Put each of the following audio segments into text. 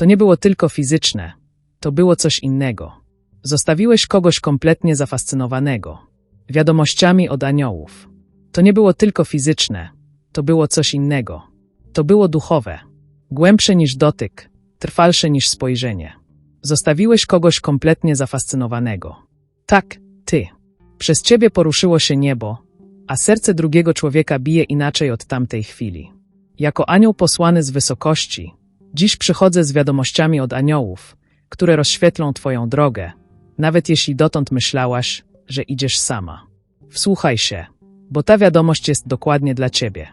To nie było tylko fizyczne, to było coś innego. Zostawiłeś kogoś kompletnie zafascynowanego. Wiadomościami od aniołów. To nie było tylko fizyczne, to było coś innego. To było duchowe, głębsze niż dotyk, trwalsze niż spojrzenie. Zostawiłeś kogoś kompletnie zafascynowanego. Tak, ty. Przez ciebie poruszyło się niebo, a serce drugiego człowieka bije inaczej od tamtej chwili. Jako anioł posłany z wysokości, dziś przychodzę z wiadomościami od aniołów, które rozświetlą twoją drogę, nawet jeśli dotąd myślałaś, że idziesz sama. Wsłuchaj się, bo ta wiadomość jest dokładnie dla ciebie.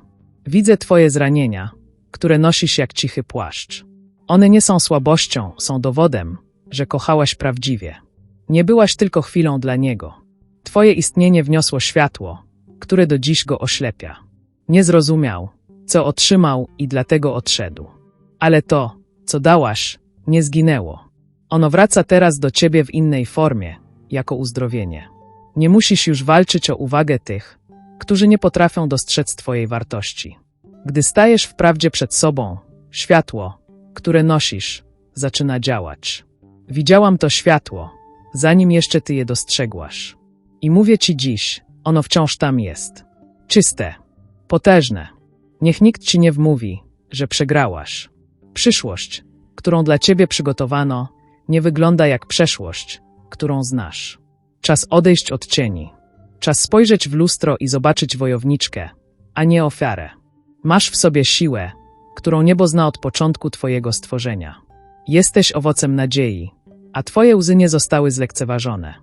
Widzę twoje zranienia, które nosisz jak cichy płaszcz. One nie są słabością, są dowodem, że kochałaś prawdziwie. Nie byłaś tylko chwilą dla niego. Twoje istnienie wniosło światło, które do dziś go oślepia. Nie zrozumiał, co otrzymał i dlatego odszedł. Ale to, co dałaś, nie zginęło. Ono wraca teraz do ciebie w innej formie, jako uzdrowienie. Nie musisz już walczyć o uwagę tych, którzy nie potrafią dostrzec twojej wartości. Gdy stajesz wprawdzie przed sobą, światło, które nosisz, zaczyna działać. Widziałam to światło, zanim jeszcze ty je dostrzegłaś. I mówię ci dziś, ono wciąż tam jest. Czyste, potężne. Niech nikt ci nie wmówi, że przegrałaś. Przyszłość, którą dla ciebie przygotowano, nie wygląda jak przeszłość, którą znasz. Czas odejść od cieni. Czas spojrzeć w lustro i zobaczyć wojowniczkę, a nie ofiarę. Masz w sobie siłę, którą niebo zna od początku twojego stworzenia. Jesteś owocem nadziei, a twoje łzy nie zostały zlekceważone.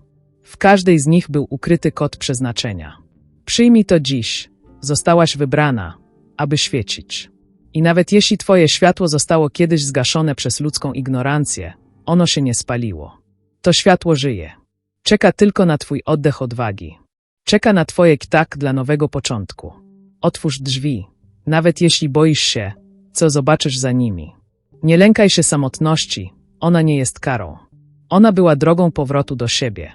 W każdej z nich był ukryty kod przeznaczenia. Przyjmij to dziś, zostałaś wybrana, aby świecić. I nawet jeśli twoje światło zostało kiedyś zgaszone przez ludzką ignorancję, ono się nie spaliło. To światło żyje. Czeka tylko na twój oddech odwagi. Czeka na twoje tak dla nowego początku. Otwórz drzwi, nawet jeśli boisz się, co zobaczysz za nimi. Nie lękaj się samotności, ona nie jest karą. Ona była drogą powrotu do siebie.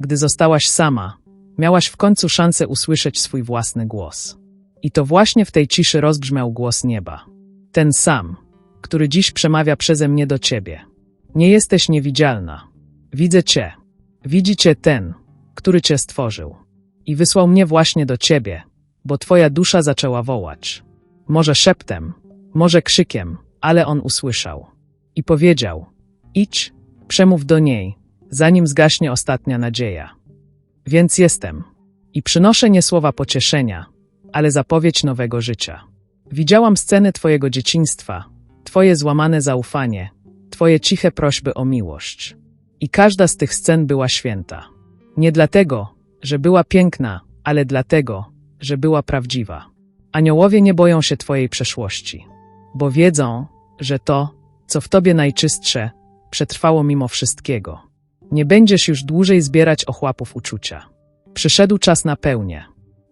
Gdy zostałaś sama, miałaś w końcu szansę usłyszeć swój własny głos. I to właśnie w tej ciszy rozbrzmiał głos nieba. Ten sam, który dziś przemawia przeze mnie do ciebie. Nie jesteś niewidzialna. Widzę cię. Widzi cię ten, który cię stworzył. I wysłał mnie właśnie do ciebie, bo twoja dusza zaczęła wołać. Może szeptem, może krzykiem, ale on usłyszał. I powiedział: Idź, przemów do niej, zanim zgaśnie ostatnia nadzieja. Więc jestem. I przynoszę nie słowa pocieszenia, ale zapowiedź nowego życia. Widziałam sceny Twojego dzieciństwa, Twoje złamane zaufanie, Twoje ciche prośby o miłość. I każda z tych scen była święta. Nie dlatego, że była piękna, ale dlatego, że była prawdziwa. Aniołowie nie boją się Twojej przeszłości, bo wiedzą, że to, co w Tobie najczystsze, przetrwało mimo wszystkiego. Nie będziesz już dłużej zbierać ochłapów uczucia. Przyszedł czas na pełnię.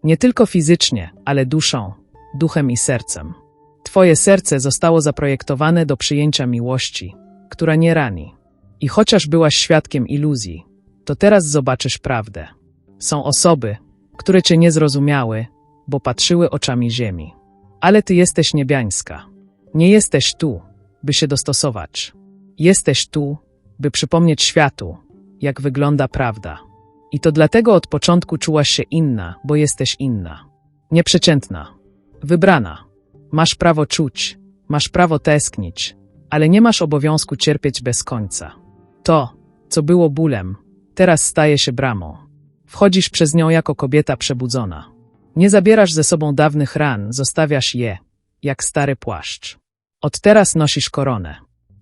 Nie tylko fizycznie, ale duszą, duchem i sercem. Twoje serce zostało zaprojektowane do przyjęcia miłości, która nie rani. I chociaż byłaś świadkiem iluzji, to teraz zobaczysz prawdę. Są osoby, które cię nie zrozumiały, bo patrzyły oczami ziemi. Ale ty jesteś niebiańska. Nie jesteś tu, by się dostosować. Jesteś tu, by przypomnieć światu, jak wygląda prawda. I to dlatego od początku czułaś się inna, bo jesteś inna. Nieprzeciętna. Wybrana. Masz prawo czuć, masz prawo tęsknić, ale nie masz obowiązku cierpieć bez końca. To, co było bólem, teraz staje się bramą. Wchodzisz przez nią jako kobieta przebudzona. Nie zabierasz ze sobą dawnych ran, zostawiasz je, jak stary płaszcz. Od teraz nosisz koronę.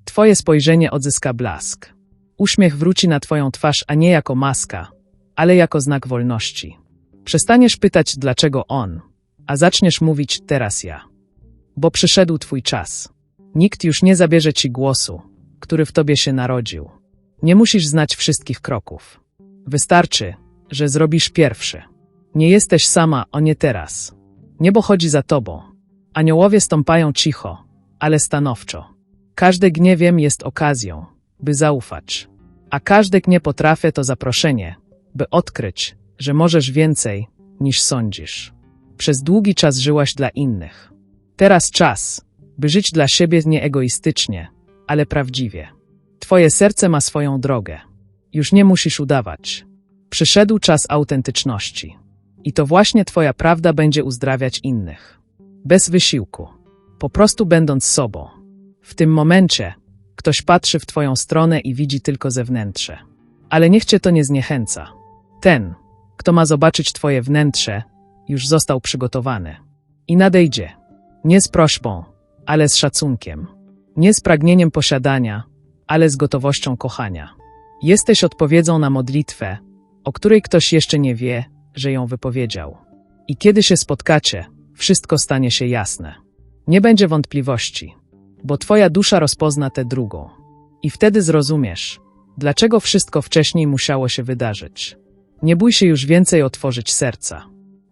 Twoje spojrzenie odzyska blask. Uśmiech wróci na twoją twarz, a nie jako maska, ale jako znak wolności. Przestaniesz pytać, dlaczego on, a zaczniesz mówić teraz ja. Bo przyszedł twój czas. Nikt już nie zabierze ci głosu, który w tobie się narodził. Nie musisz znać wszystkich kroków. Wystarczy, że zrobisz pierwszy. Nie jesteś sama, o nie teraz. Niebo chodzi za tobą. Aniołowie stąpają cicho, ale stanowczo. Każde gniewiem jest okazją, by zaufać. A każde nie potrafię to zaproszenie, by odkryć, że możesz więcej, niż sądzisz. Przez długi czas żyłaś dla innych. Teraz czas, by żyć dla siebie nieegoistycznie, ale prawdziwie. Twoje serce ma swoją drogę. Już nie musisz udawać. Przyszedł czas autentyczności. I to właśnie Twoja prawda będzie uzdrawiać innych. Bez wysiłku. Po prostu będąc sobą. W tym momencie ktoś patrzy w Twoją stronę i widzi tylko zewnętrze. Ale niech Cię to nie zniechęca. Ten, kto ma zobaczyć Twoje wnętrze, już został przygotowany. I nadejdzie. Nie z prośbą, ale z szacunkiem. Nie z pragnieniem posiadania, ale z gotowością kochania. Jesteś odpowiedzią na modlitwę, o której ktoś jeszcze nie wie, że ją wypowiedział. I kiedy się spotkacie, wszystko stanie się jasne. Nie będzie wątpliwości, bo Twoja dusza rozpozna tę drugą. I wtedy zrozumiesz, dlaczego wszystko wcześniej musiało się wydarzyć. Nie bój się już więcej otworzyć serca.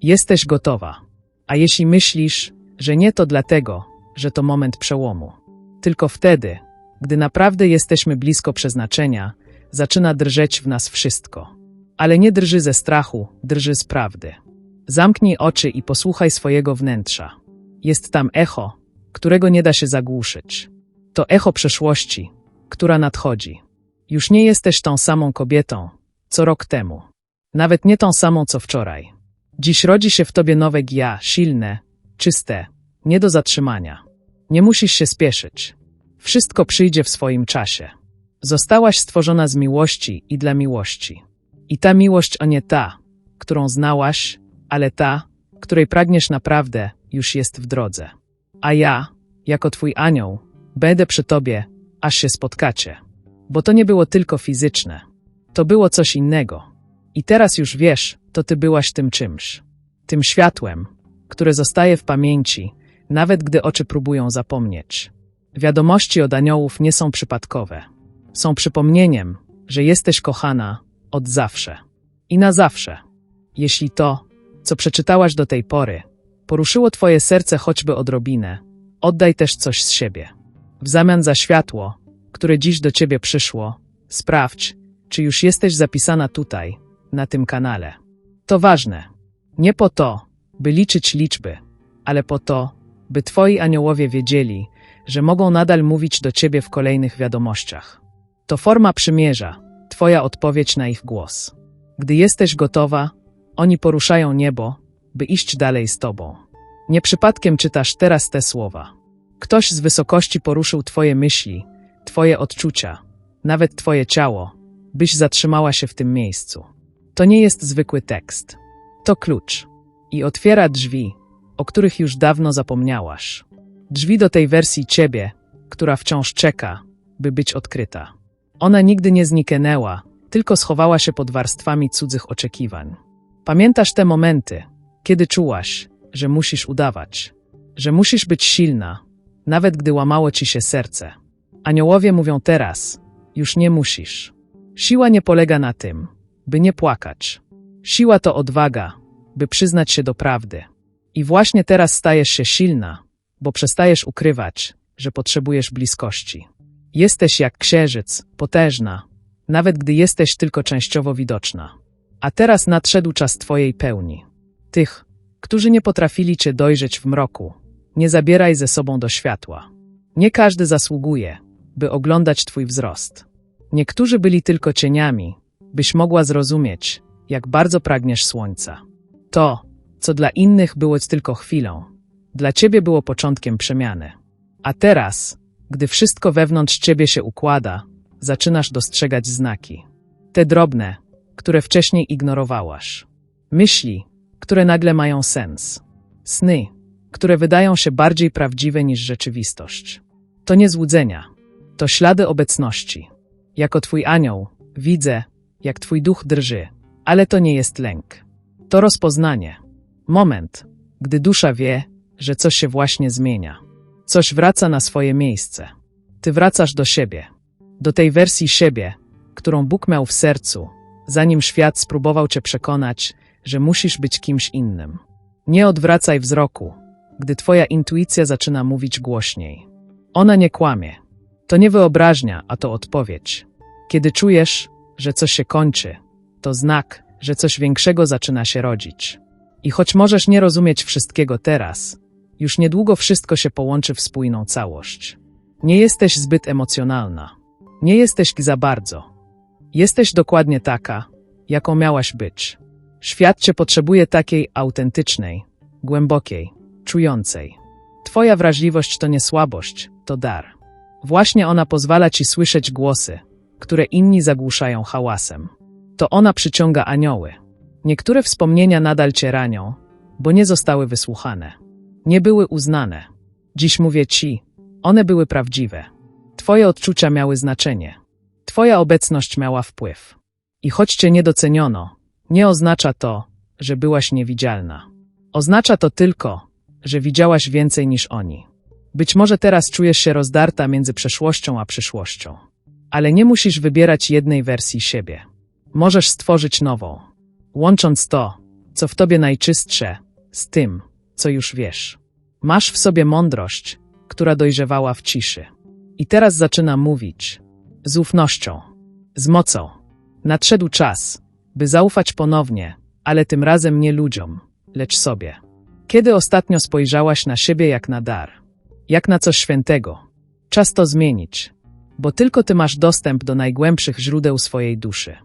Jesteś gotowa. A jeśli myślisz, że nie to dlatego, że to moment przełomu. Tylko wtedy, gdy naprawdę jesteśmy blisko przeznaczenia, zaczyna drżeć w nas wszystko. Ale nie drży ze strachu, drży z prawdy. Zamknij oczy i posłuchaj swojego wnętrza. Jest tam echo, którego nie da się zagłuszyć. To echo przeszłości, która nadchodzi. Już nie jesteś tą samą kobietą, co rok temu. Nawet nie tą samą, co wczoraj. Dziś rodzi się w tobie nowe ja, silne, czyste, nie do zatrzymania. Nie musisz się spieszyć. Wszystko przyjdzie w swoim czasie. Zostałaś stworzona z miłości i dla miłości. I ta miłość o nie ta, którą znałaś, ale ta, której pragniesz naprawdę, już jest w drodze. A ja, jako twój anioł, będę przy tobie, aż się spotkacie. Bo to nie było tylko fizyczne. To było coś innego. I teraz już wiesz, to ty byłaś tym czymś. Tym światłem, które zostaje w pamięci, nawet gdy oczy próbują zapomnieć. Wiadomości od aniołów nie są przypadkowe. Są przypomnieniem, że jesteś kochana od zawsze. I na zawsze. Jeśli to, co przeczytałaś do tej pory, poruszyło twoje serce choćby odrobinę, oddaj też coś z siebie. W zamian za światło, które dziś do ciebie przyszło, sprawdź, czy już jesteś zapisana tutaj, na tym kanale. To ważne. Nie po to, by liczyć liczby, ale po to, by twoi aniołowie wiedzieli, że mogą nadal mówić do ciebie w kolejnych wiadomościach. To forma przymierza, twoja odpowiedź na ich głos. Gdy jesteś gotowa, oni poruszają niebo, by iść dalej z tobą. Nie przypadkiem czytasz teraz te słowa. Ktoś z wysokości poruszył twoje myśli, twoje odczucia, nawet twoje ciało, byś zatrzymała się w tym miejscu. To nie jest zwykły tekst. To klucz. I otwiera drzwi, o których już dawno zapomniałaś. Drzwi do tej wersji ciebie, która wciąż czeka, by być odkryta. Ona nigdy nie zniknęła, tylko schowała się pod warstwami cudzych oczekiwań. Pamiętasz te momenty, kiedy czułaś, że musisz udawać, że musisz być silna, nawet gdy łamało ci się serce. Aniołowie mówią teraz, już nie musisz. Siła nie polega na tym, by nie płakać. Siła to odwaga, by przyznać się do prawdy. I właśnie teraz stajesz się silna, bo przestajesz ukrywać, że potrzebujesz bliskości. Jesteś jak księżyc, potężna, nawet gdy jesteś tylko częściowo widoczna. A teraz nadszedł czas Twojej pełni. Tych, którzy nie potrafili Cię dojrzeć w mroku, nie zabieraj ze sobą do światła. Nie każdy zasługuje, by oglądać Twój wzrost. Niektórzy byli tylko cieniami, byś mogła zrozumieć, jak bardzo pragniesz słońca. To, co dla innych było tylko chwilą, dla ciebie było początkiem przemiany. A teraz, gdy wszystko wewnątrz ciebie się układa, zaczynasz dostrzegać znaki. Te drobne, które wcześniej ignorowałaś. Myśli, które nagle mają sens. Sny, które wydają się bardziej prawdziwe niż rzeczywistość. To nie złudzenia, to ślady obecności. Jako twój anioł widzę, jak twój duch drży, ale to nie jest lęk. To rozpoznanie. Moment, gdy dusza wie, że coś się właśnie zmienia. Coś wraca na swoje miejsce. Ty wracasz do siebie. Do tej wersji siebie, którą Bóg miał w sercu, zanim świat spróbował cię przekonać, że musisz być kimś innym. Nie odwracaj wzroku, gdy twoja intuicja zaczyna mówić głośniej. Ona nie kłamie. To nie wyobraźnia, a to odpowiedź. Kiedy czujesz, że coś się kończy, to znak, że coś większego zaczyna się rodzić. I choć możesz nie rozumieć wszystkiego teraz, już niedługo wszystko się połączy w spójną całość. Nie jesteś zbyt emocjonalna. Nie jesteś za bardzo. Jesteś dokładnie taka, jaką miałaś być. Świat cię potrzebuje takiej autentycznej, głębokiej, czującej. Twoja wrażliwość to nie słabość, to dar. Właśnie ona pozwala ci słyszeć głosy, które inni zagłuszają hałasem. To ona przyciąga anioły. Niektóre wspomnienia nadal cię ranią, bo nie zostały wysłuchane. Nie były uznane. Dziś mówię ci, one były prawdziwe. Twoje odczucia miały znaczenie. Twoja obecność miała wpływ. I choć cię nie doceniono, nie oznacza to, że byłaś niewidzialna. Oznacza to tylko, że widziałaś więcej niż oni. Być może teraz czujesz się rozdarta między przeszłością a przyszłością. Ale nie musisz wybierać jednej wersji siebie. Możesz stworzyć nową, łącząc to, co w tobie najczystsze, z tym, co już wiesz. Masz w sobie mądrość, która dojrzewała w ciszy. I teraz zaczyna mówić z ufnością, z mocą. Nadszedł czas, by zaufać ponownie, ale tym razem nie ludziom, lecz sobie. Kiedy ostatnio spojrzałaś na siebie jak na dar, jak na coś świętego? Czas to zmienić, bo tylko ty masz dostęp do najgłębszych źródeł swojej duszy.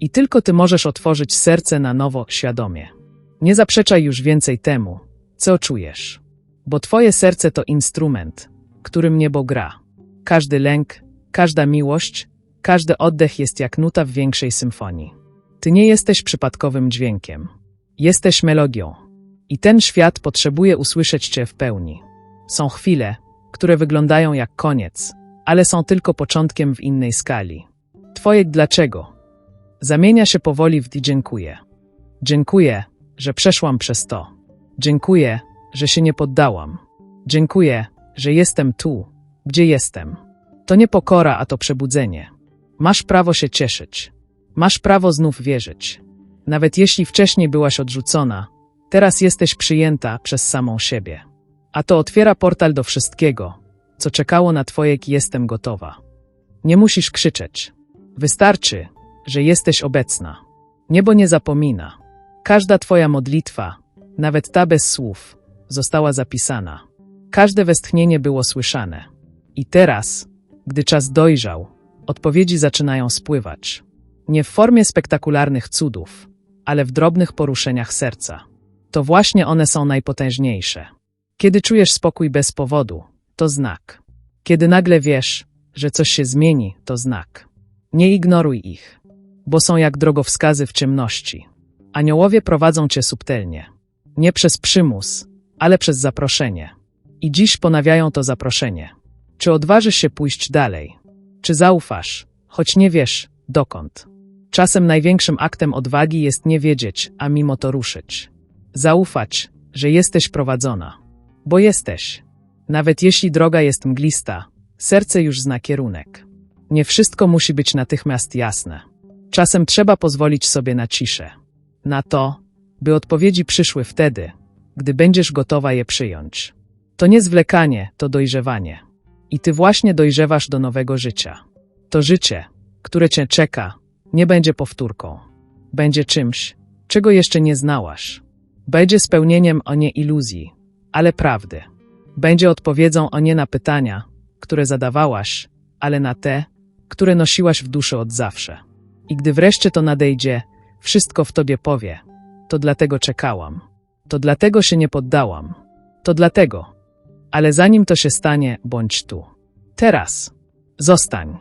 I tylko ty możesz otworzyć serce na nowo świadomie. Nie zaprzeczaj już więcej temu, co czujesz, bo twoje serce to instrument, którym niebo gra. Każdy lęk, każda miłość, każdy oddech jest jak nuta w większej symfonii. Ty nie jesteś przypadkowym dźwiękiem. Jesteś melodią. I ten świat potrzebuje usłyszeć Cię w pełni. Są chwile, które wyglądają jak koniec, ale są tylko początkiem w innej skali. Twoje dlaczego zamienia się powoli w dziękuję. Dziękuję, że przeszłam przez to. Dziękuję, że się nie poddałam. Dziękuję, że jestem tu, gdzie jestem. To nie pokora, a to przebudzenie. Masz prawo się cieszyć. Masz prawo znów wierzyć. Nawet jeśli wcześniej byłaś odrzucona, teraz jesteś przyjęta przez samą siebie. A to otwiera portal do wszystkiego, co czekało na Twoje jestem gotowa. Nie musisz krzyczeć. Wystarczy, że jesteś obecna. Niebo nie zapomina. Każda Twoja modlitwa, nawet ta bez słów, została zapisana. Każde westchnienie było słyszane. I teraz, gdy czas dojrzał, odpowiedzi zaczynają spływać. Nie w formie spektakularnych cudów, ale w drobnych poruszeniach serca. To właśnie one są najpotężniejsze. Kiedy czujesz spokój bez powodu, to znak. Kiedy nagle wiesz, że coś się zmieni, to znak. Nie ignoruj ich, bo są jak drogowskazy w ciemności. Aniołowie prowadzą cię subtelnie. Nie przez przymus, ale przez zaproszenie. I dziś ponawiają to zaproszenie. Czy odważysz się pójść dalej? Czy zaufasz, choć nie wiesz, dokąd? Czasem największym aktem odwagi jest nie wiedzieć, a mimo to ruszyć. Zaufać, że jesteś prowadzona. Bo jesteś. Nawet jeśli droga jest mglista, serce już zna kierunek. Nie wszystko musi być natychmiast jasne. Czasem trzeba pozwolić sobie na ciszę. Na to, by odpowiedzi przyszły wtedy, gdy będziesz gotowa je przyjąć. To nie zwlekanie, to dojrzewanie. I ty właśnie dojrzewasz do nowego życia. To życie, które cię czeka, nie będzie powtórką. Będzie czymś, czego jeszcze nie znałaś. Będzie spełnieniem o nie iluzji, ale prawdy. Będzie odpowiedzą o nie na pytania, które zadawałaś, ale na te, które nosiłaś w duszy od zawsze. I gdy wreszcie to nadejdzie, wszystko w tobie powie. To dlatego czekałam. To dlatego się nie poddałam. To dlatego. Ale zanim to się stanie, bądź tu. Teraz. Zostań.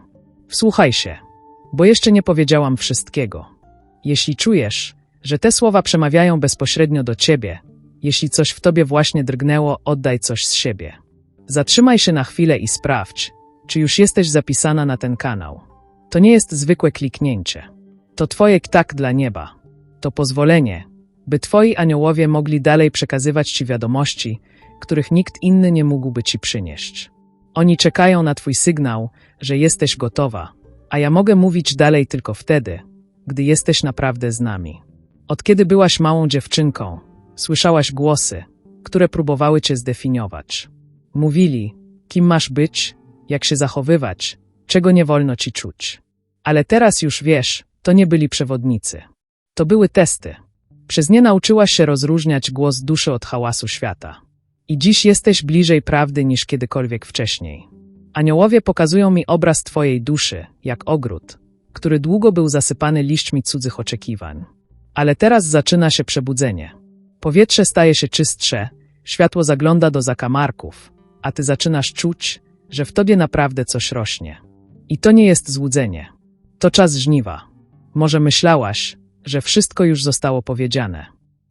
Wsłuchaj się, bo jeszcze nie powiedziałam wszystkiego. Jeśli czujesz, że te słowa przemawiają bezpośrednio do ciebie, jeśli coś w tobie właśnie drgnęło, oddaj coś z siebie. Zatrzymaj się na chwilę i sprawdź, czy już jesteś zapisana na ten kanał. To nie jest zwykłe kliknięcie. To twoje tak dla nieba. To pozwolenie, by twoi aniołowie mogli dalej przekazywać ci wiadomości, których nikt inny nie mógłby ci przynieść. Oni czekają na twój sygnał, że jesteś gotowa, a ja mogę mówić dalej tylko wtedy, gdy jesteś naprawdę z nami. Od kiedy byłaś małą dziewczynką, słyszałaś głosy, które próbowały cię zdefiniować. Mówili, kim masz być, jak się zachowywać, czego nie wolno ci czuć. Ale teraz już wiesz, to nie byli przewodnicy. To były testy. Przez nie nauczyłaś się rozróżniać głos duszy od hałasu świata. I dziś jesteś bliżej prawdy niż kiedykolwiek wcześniej. Aniołowie pokazują mi obraz Twojej duszy, jak ogród, który długo był zasypany liśćmi cudzych oczekiwań. Ale teraz zaczyna się przebudzenie. Powietrze staje się czystsze, światło zagląda do zakamarków, a Ty zaczynasz czuć, że w Tobie naprawdę coś rośnie. I to nie jest złudzenie. To czas żniwa. Może myślałaś, że wszystko już zostało powiedziane,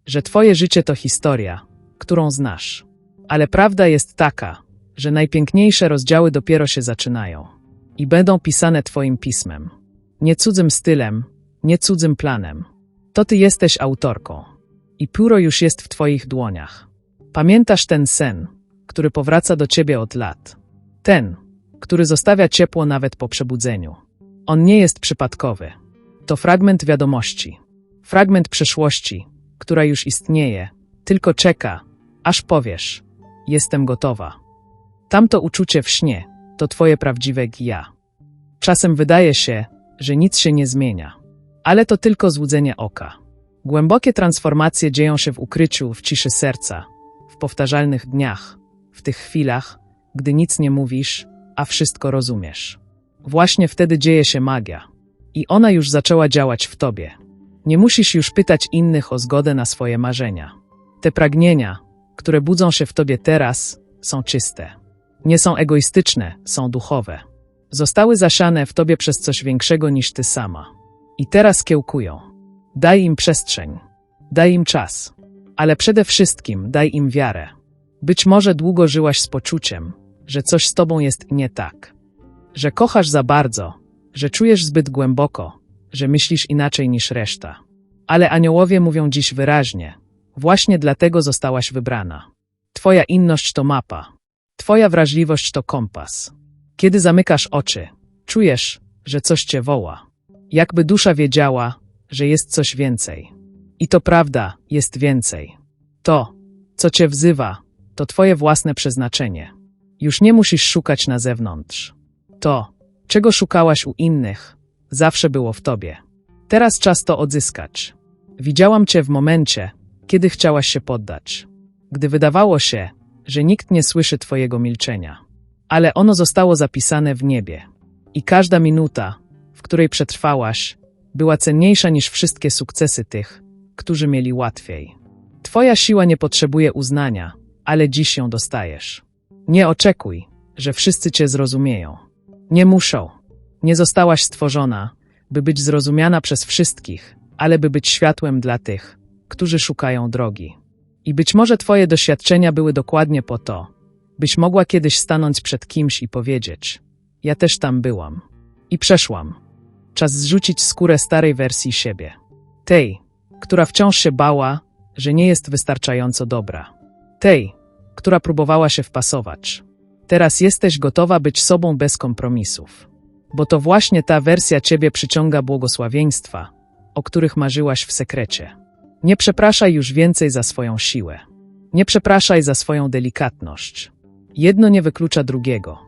że Twoje życie to historia, którą znasz. Ale prawda jest taka, że najpiękniejsze rozdziały dopiero się zaczynają i będą pisane Twoim pismem. Nie cudzym stylem, nie cudzym planem. To Ty jesteś autorką i pióro już jest w Twoich dłoniach. Pamiętasz ten sen, który powraca do Ciebie od lat. Ten, który zostawia ciepło nawet po przebudzeniu. On nie jest przypadkowy. To fragment wiadomości, fragment przeszłości, która już istnieje, tylko czeka, aż powiesz: Jestem gotowa. Tamto uczucie w śnie to Twoje prawdziwe ja. Czasem wydaje się, że nic się nie zmienia, ale to tylko złudzenie oka. Głębokie transformacje dzieją się w ukryciu, w ciszy serca, w powtarzalnych dniach, w tych chwilach, gdy nic nie mówisz, a wszystko rozumiesz. Właśnie wtedy dzieje się magia. I ona już zaczęła działać w tobie. Nie musisz już pytać innych o zgodę na swoje marzenia. Te pragnienia, które budzą się w tobie teraz, są czyste. Nie są egoistyczne, są duchowe. Zostały zasiane w tobie przez coś większego niż ty sama. I teraz kiełkują. Daj im przestrzeń. Daj im czas. Ale przede wszystkim daj im wiarę. Być może długo żyłaś z poczuciem, że coś z tobą jest nie tak. Że kochasz za bardzo, że czujesz zbyt głęboko, że myślisz inaczej niż reszta. Ale aniołowie mówią dziś wyraźnie: właśnie dlatego zostałaś wybrana. Twoja inność to mapa, Twoja wrażliwość to kompas. Kiedy zamykasz oczy, czujesz, że coś cię woła. Jakby dusza wiedziała, że jest coś więcej. I to prawda, jest więcej. To, co cię wzywa, to Twoje własne przeznaczenie. Już nie musisz szukać na zewnątrz. To, czego szukałaś u innych, zawsze było w Tobie. Teraz czas to odzyskać. Widziałam Cię w momencie, kiedy chciałaś się poddać. Gdy wydawało się, że nikt nie słyszy Twojego milczenia. Ale ono zostało zapisane w niebie. I każda minuta, w której przetrwałaś, była cenniejsza niż wszystkie sukcesy tych, którzy mieli łatwiej. Twoja siła nie potrzebuje uznania, ale dziś ją dostajesz. Nie oczekuj, że wszyscy cię zrozumieją. Nie muszą. Nie zostałaś stworzona, by być zrozumiana przez wszystkich, ale by być światłem dla tych, którzy szukają drogi. I być może Twoje doświadczenia były dokładnie po to, byś mogła kiedyś stanąć przed kimś i powiedzieć: Ja też tam byłam. I przeszłam. Czas zrzucić skórę starej wersji siebie. Tej, która wciąż się bała, że nie jest wystarczająco dobra. Tej, która próbowała się wpasować. Teraz jesteś gotowa być sobą bez kompromisów. Bo to właśnie ta wersja ciebie przyciąga błogosławieństwa, o których marzyłaś w sekrecie. Nie przepraszaj już więcej za swoją siłę. Nie przepraszaj za swoją delikatność. Jedno nie wyklucza drugiego.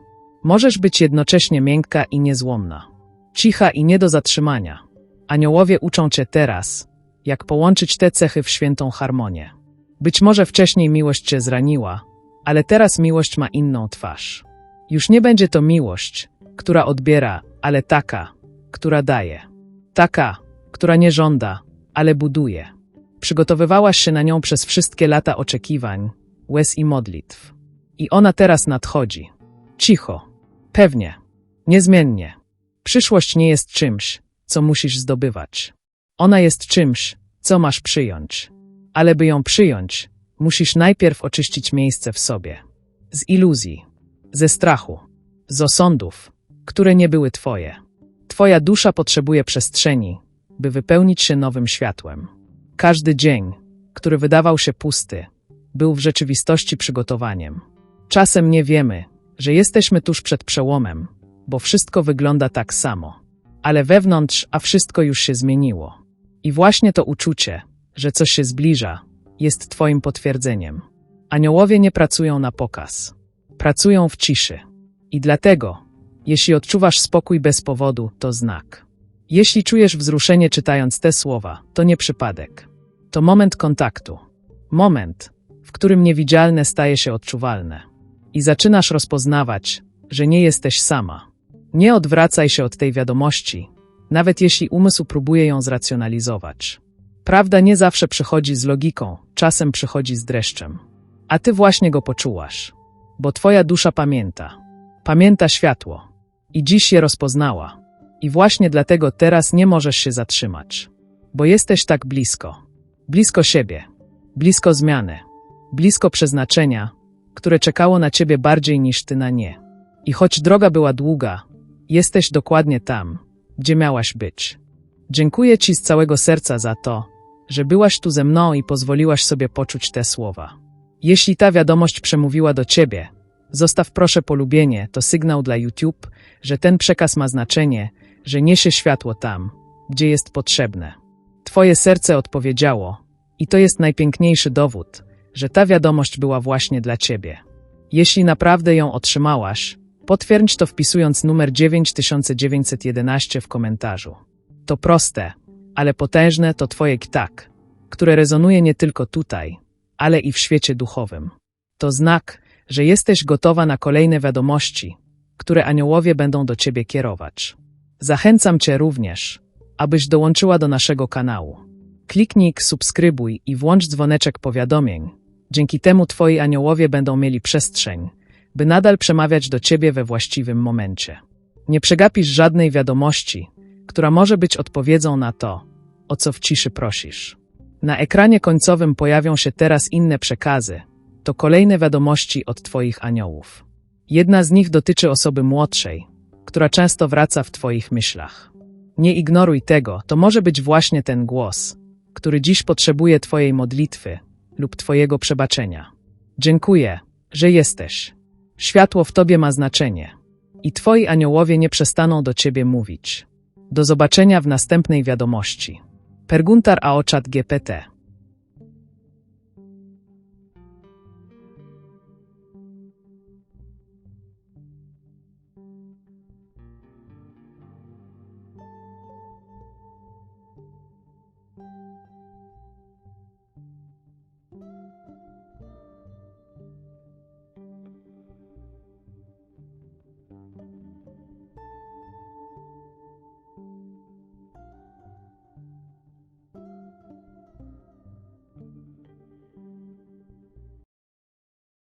Możesz być jednocześnie miękka i niezłomna, cicha i nie do zatrzymania. Aniołowie uczą cię teraz, jak połączyć te cechy w świętą harmonię. Być może wcześniej miłość cię zraniła, ale teraz miłość ma inną twarz. Już nie będzie to miłość, która odbiera, ale taka, która daje. Taka, która nie żąda, ale buduje. Przygotowywałaś się na nią przez wszystkie lata oczekiwań, łez i modlitw. I ona teraz nadchodzi. Cicho, pewnie, niezmiennie. Przyszłość nie jest czymś, co musisz zdobywać. Ona jest czymś, co masz przyjąć. Ale by ją przyjąć, musisz najpierw oczyścić miejsce w sobie. Z iluzji, ze strachu, z osądów, które nie były twoje. Twoja dusza potrzebuje przestrzeni, by wypełnić się nowym światłem. Każdy dzień, który wydawał się pusty, był w rzeczywistości przygotowaniem. Czasem nie wiemy, że jesteśmy tuż przed przełomem, bo wszystko wygląda tak samo. Ale wewnątrz, a wszystko już się zmieniło. I właśnie to uczucie, że coś się zbliża, jest Twoim potwierdzeniem. Aniołowie nie pracują na pokaz. Pracują w ciszy. I dlatego, jeśli odczuwasz spokój bez powodu, to znak. Jeśli czujesz wzruszenie czytając te słowa, to nie przypadek. To moment kontaktu. Moment, w którym niewidzialne staje się odczuwalne. I zaczynasz rozpoznawać, że nie jesteś sama. Nie odwracaj się od tej wiadomości, nawet jeśli umysł próbuje ją zracjonalizować. Prawda nie zawsze przychodzi z logiką, czasem przychodzi z dreszczem. A ty właśnie go poczułaś, bo twoja dusza pamięta. Pamięta światło. I dziś je rozpoznała. I właśnie dlatego teraz nie możesz się zatrzymać. Bo jesteś tak blisko. Blisko siebie. Blisko zmiany. Blisko przeznaczenia, które czekało na ciebie bardziej niż ty na nie. I choć droga była długa, jesteś dokładnie tam, gdzie miałaś być. Dziękuję ci z całego serca za to, że byłaś tu ze mną i pozwoliłaś sobie poczuć te słowa. Jeśli ta wiadomość przemówiła do ciebie, zostaw proszę polubienie, to sygnał dla YouTube, że ten przekaz ma znaczenie, że niesie światło tam, gdzie jest potrzebne. Twoje serce odpowiedziało, i to jest najpiękniejszy dowód, że ta wiadomość była właśnie dla ciebie. Jeśli naprawdę ją otrzymałaś, potwierdź to wpisując numer 9911 w komentarzu. To proste, ale potężne to Twoje tak, które rezonuje nie tylko tutaj, ale i w świecie duchowym. To znak, że jesteś gotowa na kolejne wiadomości, które aniołowie będą do Ciebie kierować. Zachęcam Cię również, abyś dołączyła do naszego kanału. Kliknij subskrybuj i włącz dzwoneczek powiadomień. Dzięki temu Twoi aniołowie będą mieli przestrzeń, by nadal przemawiać do Ciebie we właściwym momencie. Nie przegapisz żadnej wiadomości, która może być odpowiedzią na to, o co w ciszy prosisz. Na ekranie końcowym pojawią się teraz inne przekazy. To kolejne wiadomości od Twoich aniołów. Jedna z nich dotyczy osoby młodszej, która często wraca w Twoich myślach. Nie ignoruj tego, to może być właśnie ten głos, który dziś potrzebuje Twojej modlitwy lub Twojego przebaczenia. Dziękuję, że jesteś. Światło w Tobie ma znaczenie i Twoi aniołowie nie przestaną do Ciebie mówić. Do zobaczenia w następnej wiadomości. Perguntar a oczat GPT.